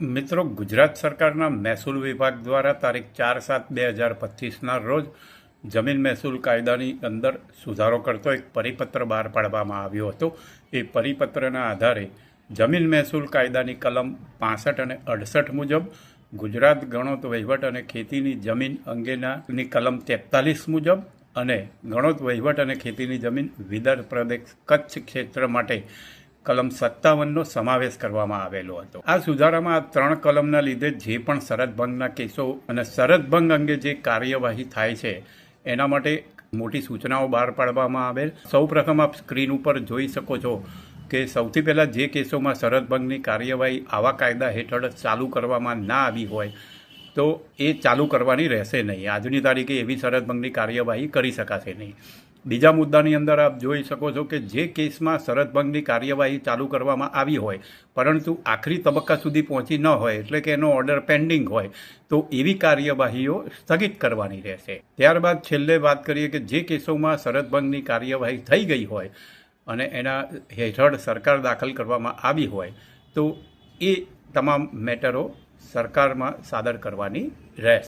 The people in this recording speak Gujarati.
મિત્રો, ગુજરાત સરકારના મહેસૂલ વિભાગ દ્વારા તારીખ ચાર સાત બે હજાર પચીસના રોજ જમીન મહેસૂલ કાયદાની અંદર સુધારો કરતો એક પરિપત્ર બહાર પાડવામાં આવ્યો હતો. એ પરિપત્રના આધારે જમીન મહેસૂલ કાયદાની કલમ પાસઠ અને અડસઠ મુજબ ગુજરાત ગણોત વહીવટ અને ખેતીની જમીન અંગેનાની કલમ તેતાલીસ મુજબ અને ગણોત વહીવટ અને ખેતીની જમીન વિદર્ભ પ્રદેશ કચ્છ ક્ષેત્ર માટે કલમ સત્તાવનનો સમાવેશ કરવામાં આવેલો હતો. આ સુધારામાં આ ત્રણ કલમના લીધે જે પણ શરત ભંગના કેસો અને શરત ભંગ અંગે જે કાર્યવાહી થાય છે, એના માટે મોટી સૂચનાઓ બહાર પાડવામાં આવેલ. સૌ પ્રથમ આપ સ્ક્રીન ઉપર જોઈ શકો છો કે સૌથી પહેલાં જે કેસોમાં શરત ભંગની કાર્યવાહી આવા કાયદા હેઠળ ચાલુ કરવામાં ના આવી હોય, તો એ ચાલુ કરવાની રહેશે નહીં. આજની તારીખે એવી શરત ભંગની કાર્યવાહી કરી શકાશે નહીં. બીજા મુદ્દાની અંદર આપ જોઈ શકો છો કે જે કેસમાં શરત ભંગની કાર્યવાહી ચાલુ કરવામાં આવી હોય, પરંતુ આખરી તબક્કા સુધી પહોંચી ન હોય એટલે કે એનો ઓર્ડર પેન્ડિંગ હોય, તો એવી કાર્યવાહીઓ સ્થગિત કરવાની રહેશે. ત્યારબાદ છેલ્લે વાત કરીએ કે જે કેસોમાં શરત ભંગની કાર્યવાહી થઈ ગઈ હોય અને એના હેઠળ સરકાર દાખલ કરવામાં આવી હોય, તો એ તમામ મેટરો સરકારમાં સાદર કરવાની રહેશે.